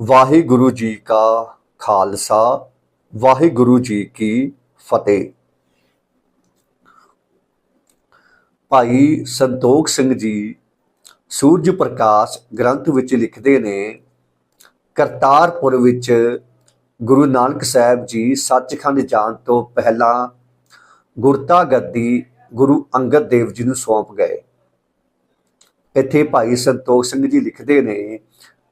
ਵਾਹਿਗੁਰੂ ਜੀ ਕਾ ਖਾਲਸਾ, ਵਾਹਿਗੁਰੂ ਜੀ ਕੀ ਫਤਿਹ। ਭਾਈ ਸੰਤੋਖ ਸਿੰਘ ਜੀ ਸੂਰਜ ਪ੍ਰਕਾਸ਼ ਗ੍ਰੰਥ ਵਿੱਚ ਲਿਖਦੇ ਨੇ, ਕਰਤਾਰਪੁਰ ਵਿੱਚ ਗੁਰੂ ਨਾਨਕ ਸਾਹਿਬ ਜੀ ਸੱਚਖੰਡ ਜਾਣ ਤੋਂ ਪਹਿਲਾਂ ਗੁਰਤਾ ਗੱਦੀ ਗੁਰੂ ਅੰਗਦ ਦੇਵ ਜੀ ਨੂੰ ਸੌਂਪ ਗਏ। ਇੱਥੇ ਭਾਈ ਸੰਤੋਖ ਸਿੰਘ ਜੀ ਲਿਖਦੇ ਨੇ,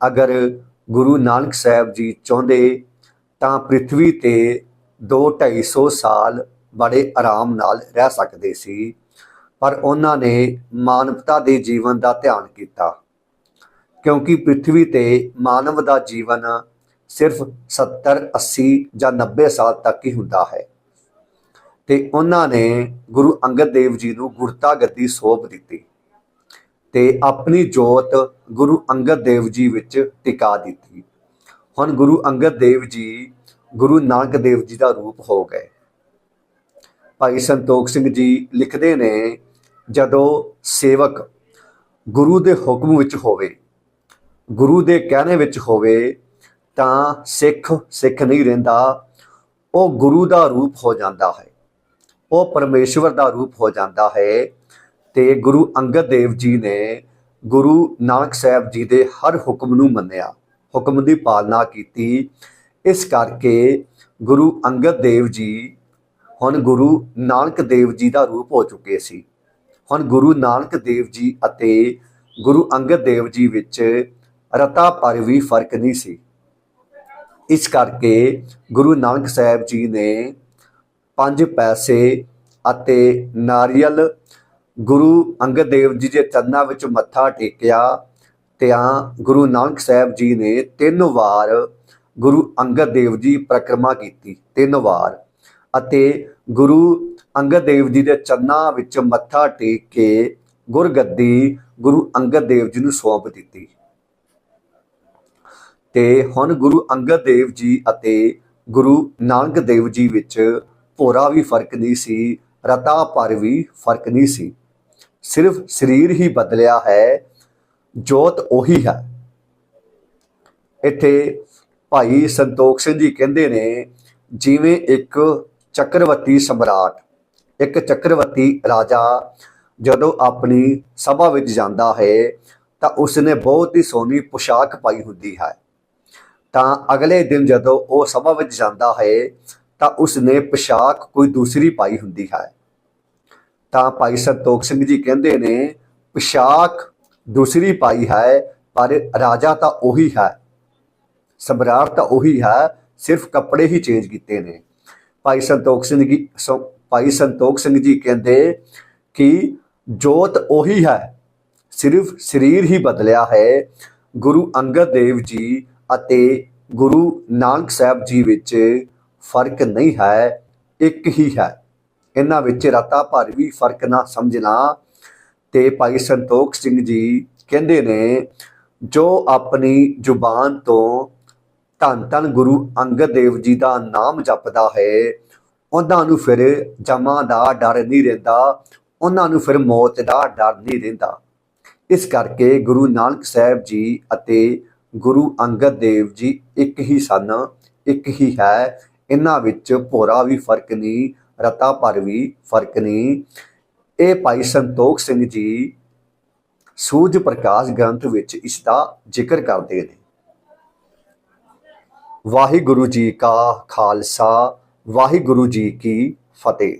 ਅਗਰ ਗੁਰੂ ਨਾਨਕ ਸਾਹਿਬ ਜੀ ਚਾਹੁੰਦੇ ਤਾਂ ਪ੍ਰithvi ਤੇ 2-250 ਸਾਲ ਬੜੇ ਆਰਾਮ ਨਾਲ ਰਹਿ ਸਕਦੇ ਸੀ, ਪਰ ਉਹਨਾਂ ਨੇ ਮਾਨਵਤਾ ਦੇ ਜੀਵਨ ਦਾ ਧਿਆਨ ਕੀਤਾ। ਕਿਉਂਕਿ ਪ੍ਰithvi ਤੇ ਮਾਨਵ ਦਾ ਜੀਵਨ ਸਿਰਫ 70 80 ਜਾਂ 90 ਸਾਲ ਤੱਕ ਹੀ ਹੁੰਦਾ ਹੈ। ਤੇ ਉਹਨਾਂ ਨੇ ਗੁਰੂ ਅੰਗਦ ਦੇਵ ਜੀ ਨੂੰ ਗੁਰਤਾ ਗੱਦੀ ਸੌਂਪ ਦਿੱਤੀ। ਤੇ ਆਪਣੀ ਜੋਤ ਗੁਰੂ ਅੰਗਦ ਦੇਵ ਜੀ ਵਿੱਚ ਟਿਕਾ ਦਿੱਤੀ। ਹੁਣ ਗੁਰੂ ਅੰਗਦ ਦੇਵ ਜੀ ਗੁਰੂ ਨਾਨਕ ਦੇਵ ਜੀ ਦਾ ਰੂਪ ਹੋ ਗਏ। ਭਾਈ ਸੰਤੋਖ ਸਿੰਘ ਜੀ ਲਿਖਦੇ ਨੇ, ਜਦੋਂ ਸੇਵਕ ਗੁਰੂ ਦੇ ਹੁਕਮ ਵਿੱਚ ਹੋਵੇ, ਗੁਰੂ ਦੇ ਕਹਿਣੇ ਵਿੱਚ ਹੋਵੇ, ਤਾਂ ਸਿੱਖ ਸਿੱਖ ਨਹੀਂ ਰਹਿੰਦਾ। ਉਹ ਗੁਰੂ ਦਾ ਰੂਪ ਹੋ ਜਾਂਦਾ ਹੈ। ਉਹ ਪਰਮੇਸ਼ਵਰ ਦਾ ਰੂਪ ਹੋ ਜਾਂਦਾ ਹੈ। ਤੇ ਗੁਰੂ ਅੰਗਦ ਦੇਵ ਜੀ ਨੇ ਗੁਰੂ ਨਾਨਕ ਸਾਹਿਬ ਜੀ ਦੇ ਹਰ ਹੁਕਮ ਨੂੰ ਮੰਨਿਆ, ਹੁਕਮ ਦੀ ਪਾਲਣਾ ਕੀਤੀ। ਇਸ ਕਰਕੇ ਗੁਰੂ ਅੰਗਦ ਦੇਵ ਜੀ ਹੁਣ ਗੁਰੂ ਨਾਨਕ ਦੇਵ ਜੀ ਦਾ ਰੂਪ ਹੋ ਚੁੱਕੇ ਸੀ। ਹੁਣ ਗੁਰੂ ਨਾਨਕ ਦੇਵ ਜੀ ਅਤੇ ਗੁਰੂ ਅੰਗਦ ਦੇਵ ਜੀ ਵਿੱਚ ਰਤਾ ਪਰ ਵੀ ਫ਼ਰਕ ਨਹੀਂ ਸੀ। ਇਸ ਕਰਕੇ ਗੁਰੂ ਨਾਨਕ ਸਾਹਿਬ ਜੀ ਨੇ ਪੰਜ ਪੈਸੇ ਅਤੇ ਨਾਰੀਅਲ ਗੁਰੂ ਅੰਗਦ ਦੇਵ ਜੀ ਦੇ ਚਰਨਾਂ ਵਿੱਚ ਮੱਥਾ ਟੇਕਿਆ ਤਾਂ ਗੁਰੂ ਨਾਨਕ ਸਾਹਿਬ ਜੀ ਨੇ ਤਿੰਨ ਵਾਰ ਗੁਰੂ ਅੰਗਦ ਦੇਵ ਜੀ ਪ੍ਰਕਰਮਾ ਕੀਤੀ, ਤਿੰਨ ਵਾਰ। ਅਤੇ ਗੁਰੂ ਅੰਗਦ ਦੇਵ ਜੀ ਦੇ ਚਰਨਾਂ ਵਿੱਚ ਮੱਥਾ ਟੇਕ ਕੇ ਗੁਰਗੱਦੀ ਗੁਰੂ ਅੰਗਦ ਦੇਵ ਜੀ ਨੂੰ ਸੌਂਪ ਦਿੱਤੀ। ਤੇ ਹੁਣ ਗੁਰੂ ਅੰਗਦ ਦੇਵ ਜੀ ਅਤੇ ਗੁਰੂ ਨਾਨਕ ਦੇਵ ਜੀ ਵਿੱਚ ਭੋਰਾ ਵੀ ਫ਼ਰਕ ਨਹੀਂ ਸੀ, ਰਤਾ ਪਰ ਵੀ ਫ਼ਰਕ ਨਹੀਂ ਸੀ। ਸਿਰਫ ਸਰੀਰ ਹੀ ਬਦਲਿਆ ਹੈ, ਜੋਤ ਉਹੀ ਹੈ। ਇੱਥੇ ਭਾਈ ਸੰਤੋਖ ਸਿੰਘ ਜੀ ਕਹਿੰਦੇ ਨੇ, ਜਿਵੇਂ ਇੱਕ ਚੱਕਰਵਰਤੀ ਸਮਰਾਟ, ਇੱਕ ਚੱਕਰਵਰਤੀ ਰਾਜਾ ਜਦੋਂ ਆਪਣੀ ਸਭਾ ਵਿੱਚ ਜਾਂਦਾ ਹੈ, ਤਾਂ ਉਸਨੇ ਬਹੁਤ ਹੀ ਸੋਹਣੀ ਪੋਸ਼ਾਕ ਪਾਈ ਹੁੰਦੀ ਹੈ। ਤਾਂ ਅਗਲੇ ਦਿਨ ਜਦੋਂ ਉਹ ਸਭਾ ਵਿੱਚ ਜਾਂਦਾ ਹੈ, ਤਾਂ ਉਸਨੇ ਪੋਸ਼ਾਕ ਕੋਈ ਦੂਸਰੀ ਪਾਈ ਹੁੰਦੀ ਹੈ। ਤਾਂ ਭਾਈ ਸੰਤੋਖ ਸਿੰਘ ਜੀ ਕਹਿੰਦੇ ਨੇ, ਪੋਸ਼ਾਕ ਦੂਸਰੀ ਪਾਈ ਹੈ, ਪਰ ਰਾਜਾ ਤਾਂ ਉਹੀ ਹੈ। ਸਮਰਾਟ ਤਾਂ ਉਹੀ ਹੈ, ਸਿਰਫ ਕੱਪੜੇ ਹੀ ਚੇਂਜ ਕੀਤੇ ਨੇ। ਭਾਈ ਸੰਤੋਖ ਸਿੰਘ ਜੀ, ਸੋ- ਭਾਈ ਸੰਤੋਖ ਸਿੰਘ ਜੀ ਕਹਿੰਦੇ ਕਿ ਜੋਤ ਉਹੀ ਹੈ, ਸਿਰਫ ਸਰੀਰ ਹੀ ਬਦਲਿਆ ਹੈ। ਗੁਰੂ ਅੰਗਦ ਦੇਵ ਜੀ ਅਤੇ ਗੁਰੂ ਨਾਨਕ ਸਾਹਿਬ ਜੀ ਵਿੱਚ ਫ਼ਰਕ ਨਹੀਂ ਹੈ, ਇੱਕ ਹੀ ਹੈ। ਇਹਨਾਂ ਵਿੱਚ ਰਤਾ ਭਰ ਵੀ ਫ਼ਰਕ ਨਾ ਸਮਝਣਾ। ਤੇ ਭਾਈ ਸੰਤੋਖ ਸਿੰਘ ਜੀ ਕਹਿੰਦੇ ਨੇ, ਜੋ ਆਪਣੀ ਜ਼ੁਬਾਨ ਤੋਂ ਧੰਨ ਧੰਨ ਗੁਰੂ ਅੰਗਦ ਦੇਵ ਜੀ ਦਾ ਨਾਮ ਜਪਦਾ ਹੈ, ਉਹਨਾਂ ਨੂੰ ਫਿਰ ਜਮਾਂ ਦਾ ਡਰ ਨਹੀਂ ਰਹਿੰਦਾ, ਉਹਨਾਂ ਨੂੰ ਫਿਰ ਮੌਤ ਦਾ ਡਰ ਨਹੀਂ ਰਹਿੰਦਾ। ਇਸ ਕਰਕੇ ਗੁਰੂ ਨਾਨਕ ਸਾਹਿਬ ਜੀ ਅਤੇ ਗੁਰੂ ਅੰਗਦ ਦੇਵ ਜੀ ਇੱਕ ਹੀ ਸਨ, ਇੱਕ ਹੀ ਹੈ। ਇਹਨਾਂ ਵਿੱਚ ਭੋਰਾ ਵੀ ਫ਼ਰਕ ਨਹੀਂ ਰਤਾ ਪਰ ਵੀ ਫ਼ਰਕ ਨਹੀਂ। ਇਹ ਭਾਈ ਸੰਤੋਖ ਸਿੰਘ ਜੀ ਸੂਰਜ ਪ੍ਰਕਾਸ਼ ਗ੍ਰੰਥ ਵਿੱਚ ਇਸ ਦਾ ਜ਼ਿਕਰ ਕਰਦੇ ਨੇ। ਵਾਹਿਗੁਰੂ ਜੀ ਕਾ ਖਾਲਸਾ, ਵਾਹਿਗੁਰੂ ਜੀ ਕੀ ਫਤਿਹ।